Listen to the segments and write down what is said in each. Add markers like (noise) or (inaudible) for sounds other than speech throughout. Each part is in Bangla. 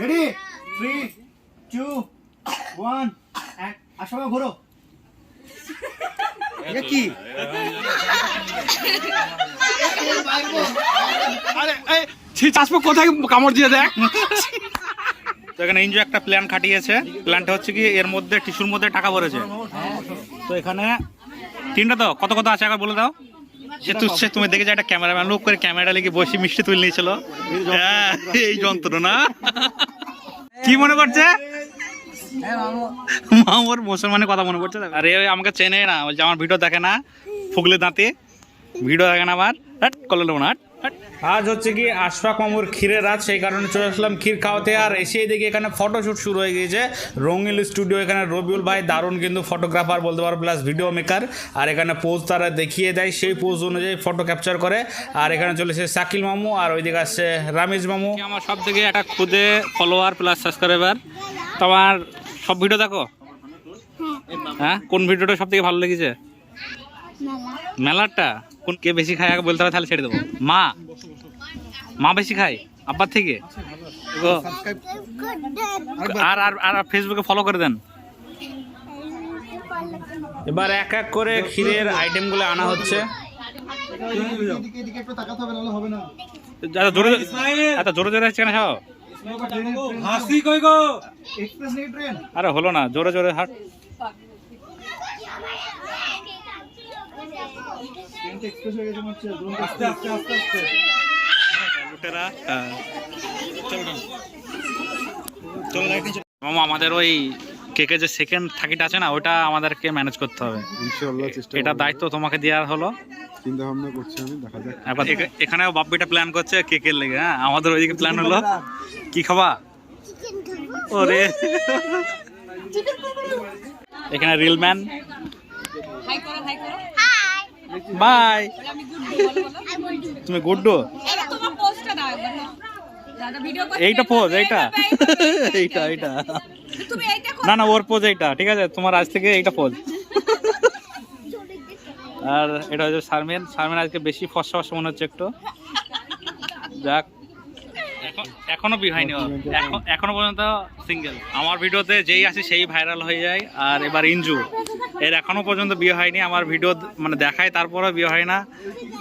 রেডি থ্রি টু ওয়ান আসো ঘোরো। কি? আরে এই ছি কোথায় কামড় দিয়ে দেখ তো এখানে একটা প্ল্যান খাটিয়েছে। প্ল্যানটা হচ্ছে কি এর মধ্যে টিস্যুর মধ্যে টাকা ভরেছে। তো এখানে তিনটা তো কত কত আছে একবার বলে দাও। সে তুচ্ছে সে তুমি দেখেছ একটা ক্যামেরাম্যান লোক করে ক্যামেরাটা লেগে বসে মিষ্টি তুলে নিয়েছিল। হ্যাঁ, এই যন্ত্র না? কি মনে করছে? মামুর মুসলমানের কথা মনে করছে আরে আমাকে চেনে না বলছে আমার ভিডিও দেখে না ফুগলে দাঁতে। ভিডিও দেখে না আবার হাট করলে না। আজ হচ্ছে কি আশফাক মামুর ক্ষীরের রাত সেই কারণে চলে আসলাম ক্ষীর খাওয়াতে। আর এসেই দেখি এখানে ফটোশ্যুট শুরু হয়ে গিয়েছে। রঙিল স্টুডিও এখানে রবিউল ভাই দারুণ কিন্তু ফটোগ্রাফার বলতে পারো প্লাস ভিডিও মেকার আর এখানে পোজ তারা দেখিয়ে দেয় সেই পোজ অনুযায়ী ফটো ক্যাপচার করে। আর এখানে চলেছে শাকিল মামু আর ওইদিকে আসছে রামেশ মামু। আমার সব থেকে একটা খুদে ফলোয়ার প্লাস সাবস্ক্রাইবার তোমার সব ভিডিও দেখো? হ্যাঁ? কোন ভিডিওটা সব থেকে ভালো লেগেছে? মেলারটা কোন কে বেশি খায়? আগে বলতে হবে তাহলে ছেড়ে দেবো। মা। মা বেশি খায়? আব্বার থেকে? আর আর আর ফেসবুকে ফলো করে দেন। এবার এক এক করে ক্ষীরের আইটেমগুলো আনা হচ্ছে। এদিকে এদিকে একটু তাকাতে হবে নাহলে হবে না এত জোরে জোরে জোরে হচ্ছে কেন খাও হাসি কই গো? এক্সপ্রেস নেই ট্রেন আরে হলো না জোরে জোরে হাট। ট্রেনটা এক্সপ্রেস হয়ে গেছে হচ্ছে আস্তে আস্তে আস্তে আস্তে। লুটেরা? মামা আমাদের ওই কেকে যে সেকেন্ড থাকিটা আছে না ওটা আমাদেরকে ম্যানেজ করতে হবে। ইনশাআল্লাহ চেষ্টা এটা দায়িত্ব তোমাকে দেওয়ার হলো। চিন্তা ভাবনা করছি আমি দেখা যাক। এবার এখানেও বাপ্পিটা প্ল্যান করছে কেকের লেগে হ্যাঁ? আমাদের ওইদিকে প্ল্যান হলো। কি খাবা? ওরে। এখানে রিল ম্যান বাই তুমি গুড্ডু? এটা তোমার পোস্টটা দাও একবার। দাদা ভিডিও করতে এইটা পোজ এইটা। এইটা এইটা তুমি এইটা করো। না না ওর পোজ এইটা ঠিক আছে? তোমার আজ থেকে এইটা পোজ আর এটা হচ্ছে শারমিন। শারমিন আজকে বেশি ফসা ফসা মনে হচ্ছে একটু। যাক। এখন- হয়নি এখন- এখনও পর্যন্ত সিঙ্গেল আমার ভিডিওতে যেই আসে সেই ভাইরাল হয়ে যায়। আর এবার ইঞ্জু। এর এখনও পর্যন্ত বিয়ে হয়নি, আমার ভিডিও মানে দেখায়, তারপরেও বিয়ে হয় না।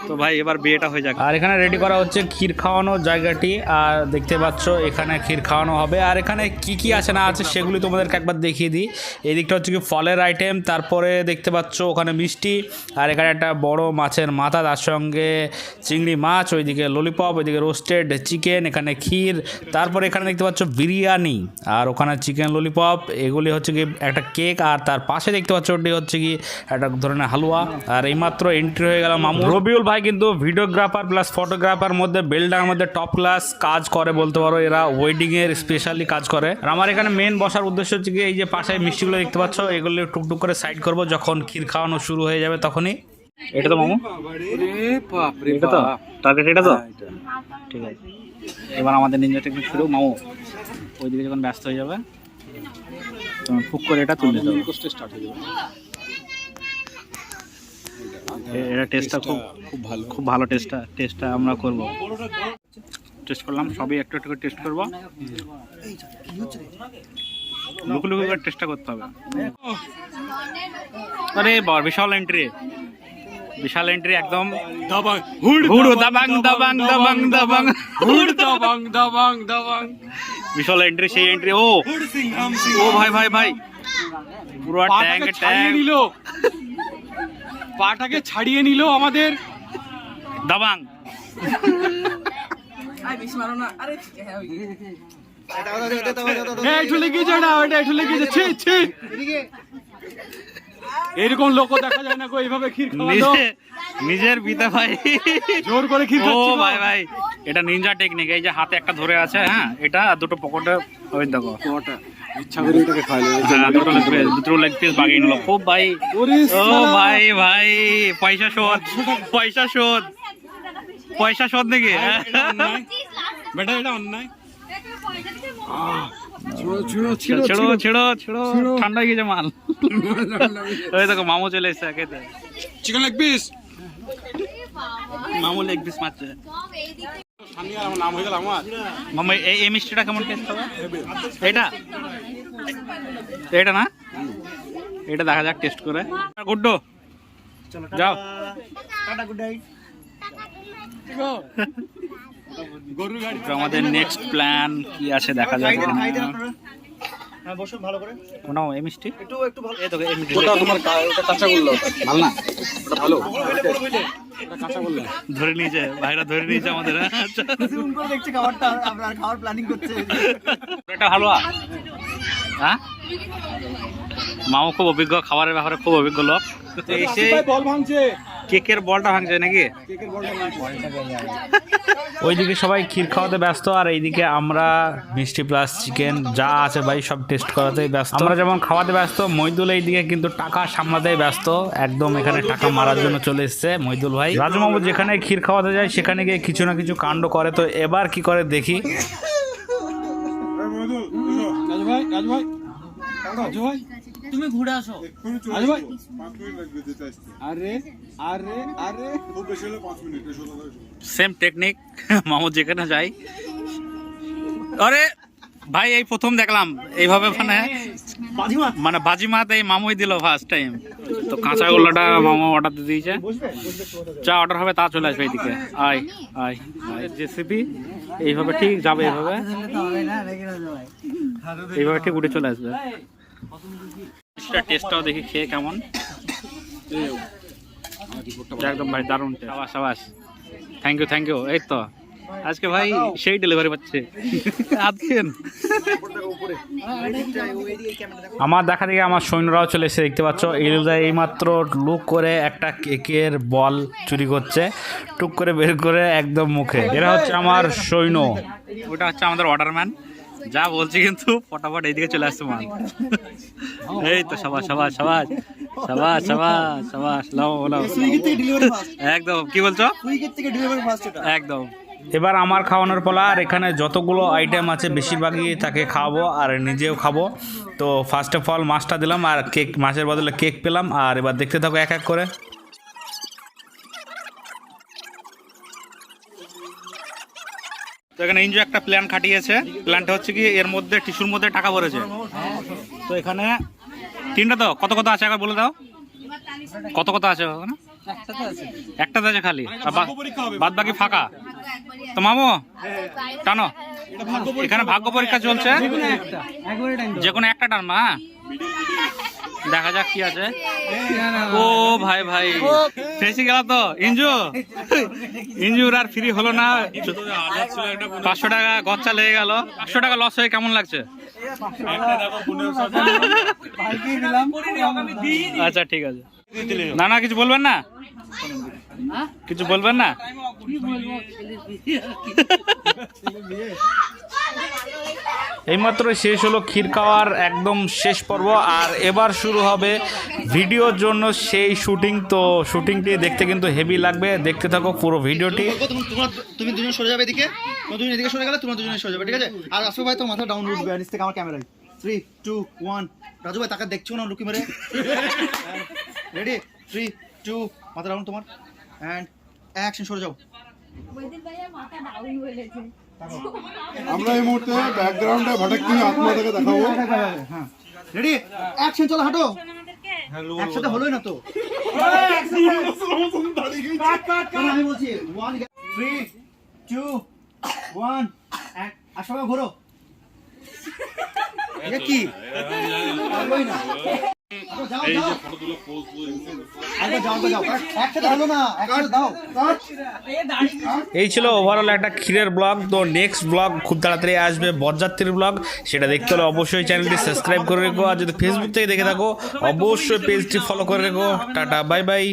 তো ভাই, এবার বিয়েটা হয়ে যাক। আর এখানে রেডি করা হচ্ছে ক্ষীর খাওয়ানোর জায়গাটি, আর দেখতে পাচ্ছ এখানে ক্ষীর খাওয়ানো হবে। আর এখানে কি কি আছে না আছে সেগুলি তোমাদেরকে একবার দেখিয়ে দিই। এদিকটা হচ্ছে কি ফলের আইটেম তারপরে দেখতে পাচ্ছ ওখানে মিষ্টি, আর এখানে একটা বড় মাছের মাথা, তার সঙ্গে চিংড়ি মাছ, ওইদিকে ললিপপ ওইদিকে রোস্টেড চিকেন এখানে ক্ষীর, তারপরে এখানে দেখতে পাচ্ছ বিরিয়ানি, আর ওখানে চিকেন ললিপপ এগুলি হচ্ছে কি একটা কেক আর তার পাশে দেখতে পাচ্ছ হচ্ছে কি একটা ধরনের হালুয়া। আর এইমাত্র এন্ট্রি হয়ে গেল মামু রবিউল ভাই কিন্তু ভিডিওগ্রাফার প্লাস ফটোগ্রাফার মধ্যে বেলডার মধ্যে টপ ক্লাস কাজ করে বলতে পারো। এরা ওয়েডিং এর স্পেশালি কাজ করে। আর আমার এখানে মেন বসার উদ্দেশ্য হচ্ছে কি এই যে পাশে মিষ্টিগুলো দেখতে পাচ্ছ এগুলো টুকটুক করে সাইড করব যখন ক্ষীর খাওয়ানো শুরু হয়ে যাবে তখনই। এটা তো মামু এটা তো? টার্গেট এটা তো? ঠিক আছে। এবার আমাদের নিনজা টেকনিক শুরু। মামু ওইদিকে যখন ব্যস্ত হয়ে যাবে তখন ফুক করে এটা তুলে স্টার্ট হয়ে যাবে। এটা টেস্টটা খুব খুব ভালো খুব ভালো টেস্টটা টেস্টটা আমরা করব। টেস্ট করলাম সবই একটু একটু করে টেস্ট করব। লুকু লুকু করে টেস্টটা করতে হবে। আরে বাবা বিশাল এন্ট্রি বিশাল এন্ট্রি একদম দাবাং হুড় হুড় দাবাং দাবাং দাবাং দাবাং হুড় দাবাং দাবাং দাবাং। বিশাল এন্ট্রি সেই এন্ট্রি ও ও ভাই ভাই ভাই পুরো ট্যাঙ্ক ট্যাঙ্ক নিল পাটাকে ছাড়িয়ে নিল আমাদের দাবাং হ্যাঁ একটু লেগেছে না ওটা একটু লেগেছে ছি ছি এদিকে এরকম লোক দেখা যায় না গো এইভাবে ক্ষীর খাওয়ানো নিজের পিতা ভাই। জোর করে ক্ষীর খাচ্ছি ভাই ভাই এটা নিনজা টেকনিক এই যে হাতে একটা ধরে আছে হ্যাঁ এটা আর দুটো পকেটে ওই দেখো। ইচ্ছা করে এটাকে খাইলে হ্যাঁ দুটো লেগ পিস দুটো লেগ পিস বাগিয়ে নিল। খুব ভাই ও ভাই ভাই পয়সা শোধ পয়সা শোধ। পয়সা শোধ নাকি? এটা (laughs) অন্যায়। বেটা এটা অন্যায়। ছেড়ো ছেড়ো ছেড়ো। ঠান্ডা গেছে মাল। (laughs) ওই দেখো মামু চলে এসছে খেতে চিকেন লেগ পিস মামু লেগ পিস মারছে। আমার নাম হয়ে গেল আমার। মামা এই মিষ্টিটা কেমন টেস্ট হবে? এটা এটা না? এটা দেখা যাক টেস্ট করে। গুড্ডু যাও। আমাদের নেক্সট প্ল্যান কি আছে দেখা যাক হ্যাঁ ভালো করে। কোনো এই মিষ্টি। একটু একটু ভালো এই তো এই মিষ্টি। ওটা তোমার কাঁচা ভালো না? ওটা ভালো? ধরে নিয়েছে ভাইরা ধরে নিয়েছে আমাদের আচ্ছা জুম করে দেখছি খাবারটা আমরা খাওয়ার প্ল্যানিং করছে। হালুয়া? হ্যাঁ? মামা খুব অভিজ্ঞ খাবারের ব্যাপারে খুব অভিজ্ঞ লোক। তো এসে বল ভাঙছে। কেকের বলটা ভাঙছে নাকি? ওইদিকে সবাই ক্ষীর খাওয়াতে ব্যস্ত আর এইদিকে আমরা মিষ্টি প্লাস চিকেন যা আছে ভাই সব টেস্ট করাতে ব্যস্ত। আমরা যেমন খাওয়াতে ব্যস্ত মইদুল এইদিকে কিন্তু টাকা সামলাতে ব্যস্ত। একদম এখানে টাকা মারার জন্য চলে এসছে। মইদুল ভাই রাজুবাবু যেখানে ক্ষীর খাওয়াতে যায় সেখানে গিয়ে কিছু না কিছু কাণ্ড করে। তো এবার কি করে দেখি? ভাই রাজু ভাই রাজু ভাই তুমি ঘুরে আসো। রাজু ভাই পাঁচ মিনিট লাগবে যেতে আসতে আরে আরে। সেম টেকনিক মামুদ যেখানে যাই আরে ভাই এই প্রথম দেখলাম। এইভাবে মানে মানে বাজিমাত এই মামুই দিল ফার্স্ট টাইম তো কাঁচা গোল্লাটা মামু অর্ডার দিয়ে দিয়েছে। যা অর্ডার হবে তা চলে আসবে এইদিকে। আয় আয় জেসিপি এইভাবে ঠিক যাবে, এইভাবে। এইভাবে ঠিক উঠে চলে আসবে। টেস্টটাও দেখি খেয়ে কেমন। একদম ভাই দারুণ সাবাস সাবাস। থ্যাংক ইউ থ্যাংক ইউ এই তো। আজকে ভাই সেই ডেলিভারি পাচ্ছে। আজকেন আমার দেখা দেখে আমার সৈন্যরাও চলে এসে দেখতে পাচ্ছ? এলুদা এইমাত্র লুক করে একটা কেকের বল চুরি করছে টুক করে বের করে একদম মুখে। এরা হচ্ছে আমার সৈন্য। ওটা হচ্ছে আমাদের অর্ডারম্যান যা বলছি কিন্তু ফটাফট এইদিকে চলে আসছে মাল। এই তো সবাই সবাই সবাস সবাস সবাস লাও লাও সুইগি থেকে ডেলিভারি ফাস্ট একদম কি বলছো? একদম। এবার আমার খাওয়ানোর পালা, আর এখানে যতগুলো আইটেম আছে বেশিরভাগই তাকে খাওয়াবো আর নিজেও খাব। তো ফার্স্ট অফ অল মাছটা দিলাম আর কেক মাছের বদলে কেক পেলাম। আর এবার দেখতে থাকো এক এক করে। তো এখানে ইঞ্জু একটা প্ল্যান খাটিয়েছে। প্ল্যানটা হচ্ছে কি, এর মধ্যে, টিস্যুর মধ্যে টাকা ভরেছে। তো এখানে তিনটা তো কত কত আছে একবার বলে দাও। কত কত আছে ওখানে? একটাতে আছে। খালি। আর বাদ বাকি ফাঁকা। তো মামু টানো। এখানে ভাগ্য পরীক্ষা চলছে? যে কোনো একটা। টান মা দেখা যাক কি আছে। ও ভাই ভাই। ফেসে গেল তো। ইঞ্জু ইঞ্জুর আর ফ্রি হলো না। পাঁচশো টাকা গচ্চা লেগে গেল। পাঁচশো টাকা লস হয়ে কেমন লাগছে? আচ্ছা ঠিক আছে। না না কিছু বলবেন না? কিছু বলবেন না? এইমাত্র শেষ হলো ক্ষীর খাওয়ার একদম শেষ পর্ব আর এবার শুরু হবে ভিডিওর জন্য সেই শুটিং। তো শুটিংটি দেখতে কিন্তু হেভি লাগবে। দেখতে থাকো পুরো ভিডিওটি। তুমি দুজন সরে যাবে এদিকে। দুজন এদিকে সরে গেলে তোমরা দুজনে সরে যাবে ঠিক আছে? আর আসো ভাই তো মাথা ডাউন উঠবে নিচ থেকে আমার ক্যামেরায়। থ্রি টু ওয়ান রাজু ভাই তাকে দেখছ না লুকি মেরে? (laughs) রেডি থ্রি টু মাথা ডাউন তোমার। অ্যান্ড অ্যাকশন সরে যাও। আমরা এই মুহূর্তে ব্যাকগ্রাউন্ডে ভাটাক ভটকটি আত্মদাকে দেখাবো। হ্যাঁ। রেডি অ্যাকশন চলো হাঁটো। একসাথে হলোই না তো। চলো, আমি বলছি ওয়ান থ্রি টু ওয়ান আর সবাই ঘোরো। কি? এই ছিল ওভারঅল একটা ক্ষীরের ব্লগ তো নেক্সট ব্লগ খুব তাড়াতাড়ি আসবে বরযাত্রীর ব্লগ সেটা দেখতে হলে অবশ্যই চ্যানেলটি সাবস্ক্রাইব করে রেখো। আর যদি ফেসবুক থেকে দেখে থাকো অবশ্যই পেজটি ফলো করে রেখো। Tata bye bye